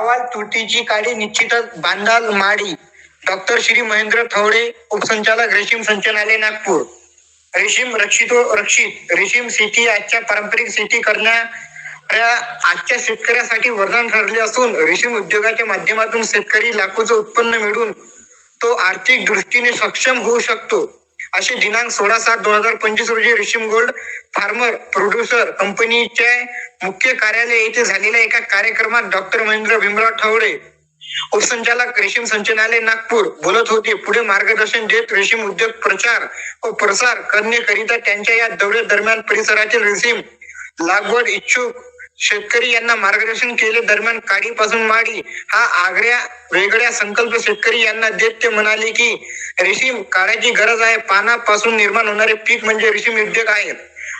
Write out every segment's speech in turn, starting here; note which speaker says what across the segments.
Speaker 1: गावात तुटीची काडी निश्चितच बांधाल माडी डॉक्टर श्री महेंद्र थवडे उपसंचालक रेशीम संचालनालय नागपूर. रेशीम रक्षित रक्षित रेशीम शेती आजच्या पारंपरिक शेती करण्या आजच्या शेतकऱ्यासाठी वरदान ठरले असून रेशीम उद्योगाच्या माध्यमातून शेतकरी लाखोचं उत्पन्न मिळून तो आर्थिक दृष्टीने सक्षम होऊ शकतो. असे दिनांक सोळा सात दोन हजार पंचवीस रोजी रेशीम गोल्ड फार्मर प्रोड्युसर कंपनीच्या मुख्य कार्यालय येथे झालेल्या एका कार्यक्रमात डॉक्टर महेंद्र भीमराव ठवळे उपसंचालक रेशीम संचालनालय नागपूर बोलत होते. पुढे मार्गदर्शन देत रेशीम उद्योग प्रचार व प्रसार करण्याकरिता त्यांच्या या दौऱ्या दरम्यान परिसरातील रेशीम लागवड इच्छुक शेतकरी यांना मार्गदर्शन केले दरम्यान काडीपासून माडी. हा आगळ्या वेगळ्या संकल्प शेतकरी यांना देत. ते म्हणाले की रेशीम काढायची गरज आहे. पानापासून निर्माण होणारे पीक म्हणजे रेशीम उद्योग आहे.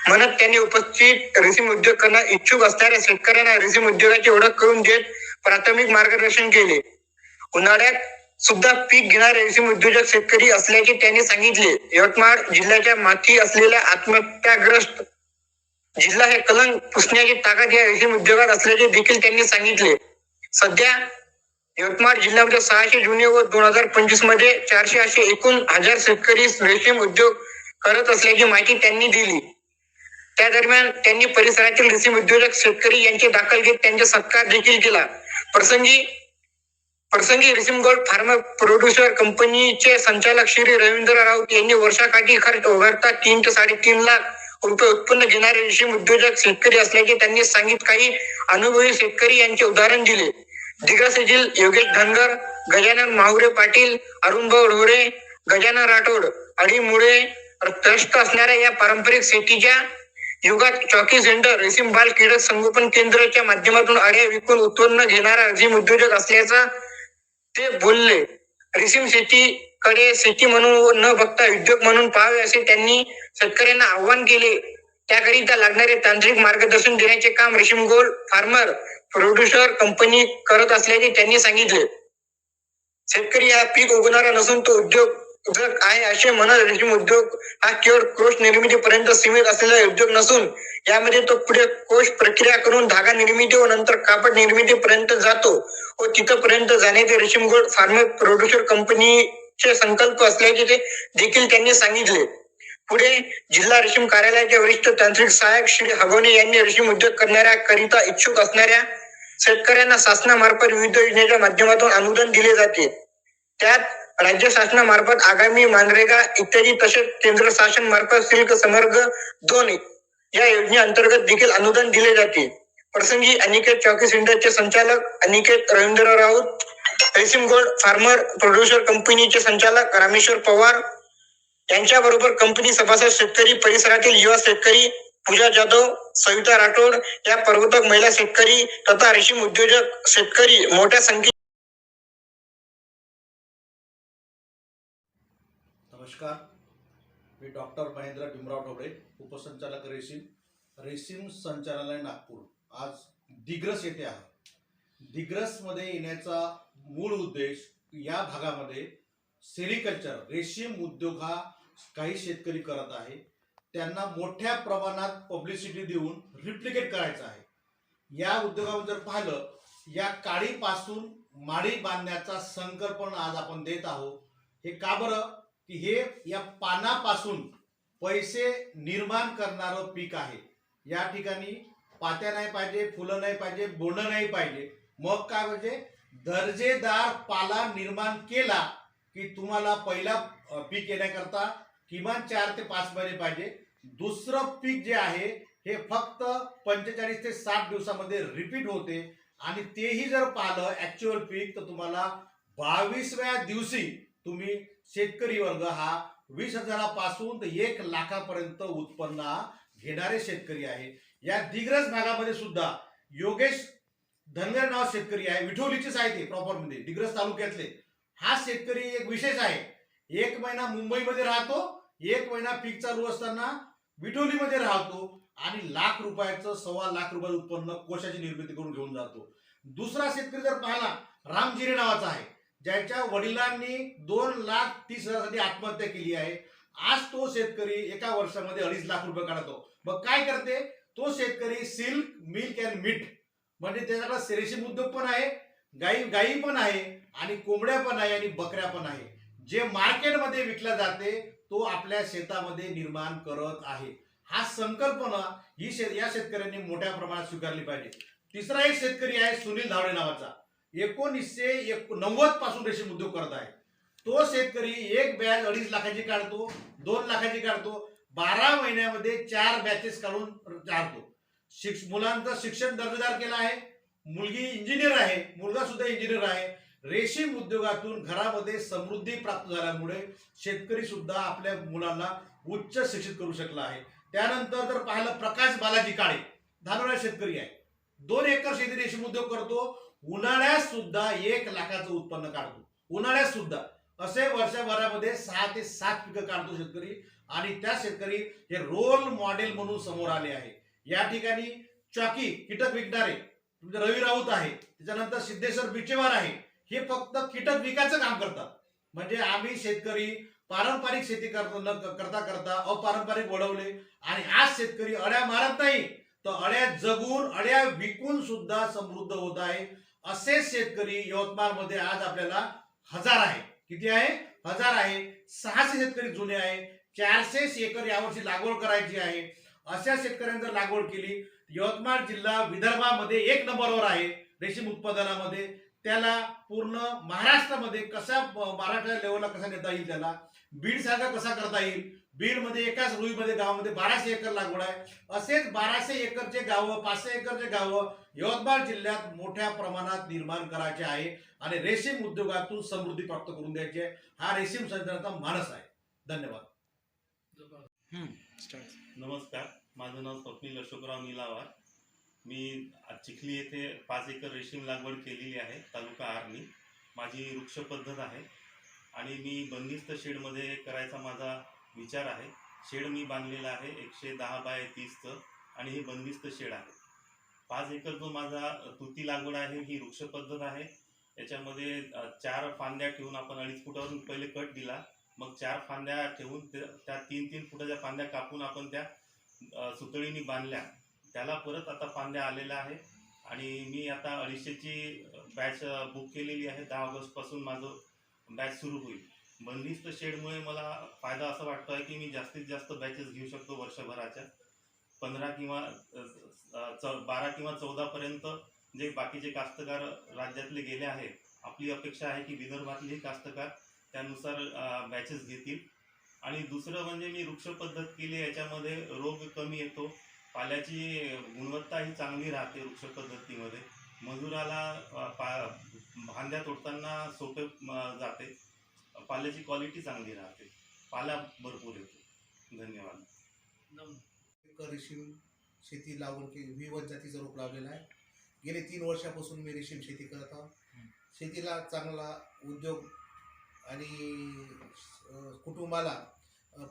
Speaker 1: म्हणत त्यांनी उपस्थित रेशीम उद्योग करण्यास इच्छुक असणाऱ्या शेतकऱ्यांना रेशीम उद्योगाची ओळख करून देत प्राथमिक मार्गदर्शन केले. उन्हाळ्यात सुद्धा पीक घेणारे रेशीम उद्योजक शेतकरी असल्याचे त्यांनी सांगितले. यवतमाळ जिल्ह्याच्या माथी असलेल्या आत्महत्याग्रस्त जिल्हा हे कलंक पुसण्याची ताकद या रेशीम उद्योगात असल्याचे देखील त्यांनी सांगितले. सध्या यवतमाळ जिल्ह्यामध्ये सहाशे जुने व दोन हजार पंचवीसमध्ये चारशे असे एकूण हजार शेतकरी रेशीम उद्योग करत असल्याची माहिती त्यांनी दिली. त्या दरम्यान त्यांनी परिसरातील रेशीम उद्योजक शेतकरी यांचे दाखल घेत त्यांचा सत्कार देखील केला. प्रसंगी प्रसंगी रेशीम गोल्ड फार्मा प्रोड्युसर कंपनीचे संचालक श्री रवींद्र राऊत यांनी वर्षाकाठी खर्च उघडता तीन ते साडेतीन लाख रुपये उत्पन्न घेणारे रेशीम उद्योजक शेतकरी असल्याचे त्यांनी सांगित काही अनुभवी शेतकरी यांचे उदाहरण दिले. दिग्रस येथील योगेश धनगर गजानन माहुरे पाटील अरुणभाऊ ढोरे गजानन राठोड अडीमुळे त्रस्त असणाऱ्या या पारंपरिक शेतीच्या युगात चॉकी सेंटर रेशीम बाल क्रीडक संगोपन केंद्राच्या माध्यमातून अड्या विकून उत्पन्न घेणारा रेशीम उद्योजक असल्याचा ते बोलले. रेशीम शेती कडे शेती म्हणून न बघता उद्योग म्हणून पाहावे असे त्यांनी शेतकऱ्यांना आव्हान केले. त्याकरिता लागणारे तांत्रिक मार्गदर्शन देण्याचे काम रेशीम गोल फार्मर प्रोड्युसर कंपनी करत असल्याचे त्यांनी सांगितले. शेतकरी हा पीक उगवणारा नसून तो उद्योग उद्योग आहे असे म्हणत रेशीम उद्योग हा केवळ कोष निर्मितीपर्यंत सीमित असलेला उद्योग नसून यामध्ये तो पुढे कोष प्रक्रिया करून धागा निर्मिती व नंतर कापड निर्मितीपर्यंत जातो व तिथपर्यंत जाण्याचे रेशीम गोल्ड फार्मर प्रोड्युसर चे संकल्प असल्याचे ते देखील त्यांनी सांगितले. पुढे जिल्हा रेशीम कार्यालयाचे वरिष्ठ तांत्रिक सहाय्यक श्री हगोने यांनी रेशीम उद्योग करणाऱ्या करिता इच्छुक असणाऱ्या शेतकऱ्यांना शासनामार्फत विविध योजनेच्या माध्यमातून अनुदान दिले जाते. त्यात राज्य शासनामार्फत आगामी मानरेगा इत्यादी तसेच केंद्र शासन मार्फत शुल्क समर्ग दोन या योजनेअंतर्गत देखील अनुदान दिले जाते. प्रसंगी अनिकेत चौकी सेंटरचे संचालक अनिकेत रवींद्र राऊत रेशीम गोल्ड फार्मर प्रोड्युसर कंपनीचे संचालक रामेश्वर पवार यांच्याबरोबर कंपनी सभासद शेतकरी परिसरातील युवा शेतकरी पूजा जाधव सविता राठोड या पर्वतक महिला शेतकरी तथा रेशीम उद्योजक शेतकरी मोठ्या संख्येने
Speaker 2: नमस्कार. मी डॉक्टर महेंद्र भीमराव ढोबळे उपसंचालक रेशीम रेशीम संचालनालय नागपूर. आज दिग्रस येथे आहात. दिग्रसमध्ये येण्याचा मूळ उद्देश या भागामध्ये सेरिकल्चर रेशीम उद्योग हा काही शेतकरी करत आहे. त्यांना मोठ्या प्रमाणात पब्लिसिटी देऊन रिप्लिकेट करायचं आहे. या उद्योगामध्ये जर पाहिलं या काळीपासून माडी बांधण्याचा संकल्पना आज आपण देत आहोत. हे का बरं? की हे या पानापासून पैसे निर्माण करणारं पीक आहे. या ठिकाणी पात्या नाही पाहिजे फुलं नाही पाहिजे बोंड नाही पाहिजे. मग काय म्हणजे दर्जेदार पाला निर्माण केला की तुम्हाला पहिला पीक येण्याकरता किमान चार ते पाच महिने पाहिजे. दुसरं पीक जे आहे हे फक्त पंचेचाळीस ते साठ दिवसामध्ये रिपीट होते. आणि तेही जर पाहिलं ऍक्च्युअल पीक तर तुम्हाला बावीसव्या दिवशी तुम्ही शेतकरी वर्ग हा वीस हजारापासून ते एक लाखापर्यंत उत्पन्न घेणारे शेतकरी आहे. या दिग्रज भागामध्ये सुद्धा योगेश धनगर नाव शेतकरी आहे विठोलीचेच आहे ते प्रॉपरमध्ये दिग्रस तालुक्यातले. हा शेतकरी एक विशेष आहे. एक महिना मुंबईमध्ये राहतो एक महिना पीक चालू असताना विठोलीमध्ये राहतो आणि लाख रुपयाचं सव्वा लाख रुपये उत्पन्न कोशाची निर्मिती करून घेऊन जातो. दुसरा शेतकरी जर पाहिला रामजिरे नावाचा आहे ज्याच्या वडिलांनी दोन लाख तीस हजारासाठी आत्महत्या केली आहे. आज तो शेतकरी एका वर्षामध्ये अडीच लाख रुपये काढतो. मग काय करते? तो शेतकरी सिल्क मिल्क अँड मीठ म्हणजे त्याच्याकडे रेशीम उद्योग पण आहे गाई गाई पण आहे आणि कोंबड्या पण आहे आणि बकऱ्या पण आहे. जे मार्केटमध्ये विकल्या जाते तो आपल्या शेतामध्ये निर्माण करत आहे. हा संकल्पना ही शेत या शेतकऱ्यांनी मोठ्या प्रमाणात स्वीकारली पाहिजे. तिसरा एक शेतकरी आहे सुनील धावडे नावाचा. एकोणीसशे एक नव्वदपासून रेशीम उद्योग करत आहे. तो शेतकरी एक बॅच अडीच लाखाची काढतो दोन लाखाची काढतो बारा महिन्यामध्ये चार बॅचेस काढून काढतो शिक्ष मुलांचं शिक्षण दर्जेदार केलं आहे. मुलगी इंजिनियर आहे मुलगा सुद्धा इंजिनियर आहे. रेशीम उद्योगातून घरामध्ये समृद्धी प्राप्त झाल्यामुळे शेतकरी सुद्धा आपल्या मुलांना उच्च शिक्षित करू शकला आहे. त्यानंतर जर पाहिलं प्रकाश बालाजी काळे धानोरा शेतकरी आहे. दोन एकर शेती रेशीम उद्योग करतो. उन्हाळ्यात सुद्धा एक लाखाचं उत्पन्न काढतो. उन्हाळ्यात सुद्धा. असे वर्षभरामध्ये सहा ते सात पिकं काढतो शेतकरी. आणि त्या शेतकरी हे रोल मॉडेल म्हणून समोर आले आहे. या ठिकाणी चॉकी कीटक विकणारे तुमचे रवी राऊत आहे त्याच्यानंतर सिद्धेश्वर बिचेवार आहे हे फक्त कीटक विकायचं काम करतात. म्हणजे आम्ही शेतकरी पारंपरिक शेती करता न करता करता अपारंपरिक वळवले आणि आज शेतकरी अड्या मारत नाही तर अड्या जगून अड्या विकून सुद्धा समृद्ध होत आहे. असे शेतकरी यवतमाळमध्ये आज आपल्याला हजार आहे. किती आहे? हजार आहे. सहाशे शेतकरी जुने आहे. चारशे एकर यावर्षी लागवड करायची आहे. अशा शेतकऱ्यांनी जर लागवड केली. यवतमाळ जिल्हा विदर्भामध्ये एक नंबरवर आहे रेशीम उत्पादनामध्ये. त्याला पूर्ण महाराष्ट्रामध्ये कसा महाराष्ट्र लेवलला कसा नेता येईल त्याला? बीड सारखा कसा करता येईल? बीडमध्ये एकाच रुईमध्ये गावामध्ये बाराशे एकर लागवड आहे. असेच बाराशे एकरचे गावं पाचशे एकरचे गावं यवतमाळ जिल्ह्यात मोठ्या प्रमाणात निर्माण करायचे आहे आणि रेशीम उद्योगातून समृद्धी प्राप्त करून द्यायची आहे. हा रेशीम संचालनाचा मानस आहे. धन्यवाद.
Speaker 3: नमस्कार. माझं नाव स्वप्नील अशोकराव निलावार. मी चिखली येथे पाच एकर रेशीम लागवड केलेली आहे तालुका आर्मी माझी वृक्ष पद्धत आहे आणि मी बंदिस्त शेडमध्ये करायचा माझा विचार आहे. शेड मी बांधलेला आहे एकशे दहा बाय तीसचं आणि हे बंदिस्त शेड आहे. पाच एकर जो माझा तुती लागवड आहे ही वृक्ष पद्धत आहे. याच्यामध्ये चार फांद्या ठेवून आपण अडीच फुटावरून पहिले कट दिला. मग चार फांद्या ठेवून त्या तीन तीन फुटाच्या फांद्या कापून आपण त्या सुतळीनी बांधल्या. त्याला परत आता फांद्या आलेल्या आहे आणि मी आता अडीचशेची बॅच बुक केलेली आहे. दहा ऑगस्टपासून माझं बॅच सुरू होईल. बंदिस्त शेडमुळे मला फायदा असा वाटतो आहे की मी जास्तीत जास्त बॅचेस घेऊ शकतो वर्षभराच्या. पंधरा किंवा च चौ बारा किंवा चौदापर्यंत जे बाकीचे कास्तकार राज्यातले गेले आहेत आपली अपेक्षा आहे की विदर्भातलेही कास्तकार त्यानुसार बॅचेस घेतील. आणि दुसरं म्हणजे मी वृक्ष पद्धत केली याच्यामध्ये रोग कमी येतो. पाल्याची गुणवत्ता ही चांगली राहते वृक्ष पद्धतीमध्ये. मजुराला पा भांड्या तोडताना सोपे जाते. पाल्याची क्वालिटी चांगली राहते. पाला भरपूर येतो. धन्यवाद.
Speaker 4: रेशीम शेती लागवड केली विविध जातीचा रोप लावलेला आहे. गेले तीन वर्षापासून मी रेशीम शेती करत आहोत शेतीला चांगला उद्योग आणि कुटुंबाला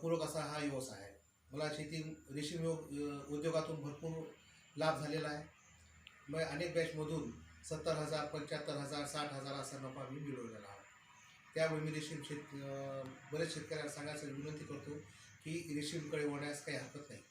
Speaker 4: पूरक असा हा व्यवसाय आहे. मला शेती रेशीम व्यव- उद्योगातून भरपूर लाभ झालेला आहे. मग अनेक बॅचमधून सत्तर हजार पंच्याहत्तर हजार साठ हजार असा नफा मी मिळवलेला आहे. त्यामुळे मी रेशीम शेत बरेच शेतकऱ्यांना सांगायचं विनंती करतो की रेशीमकडे वळण्यास काही हरकत नाही.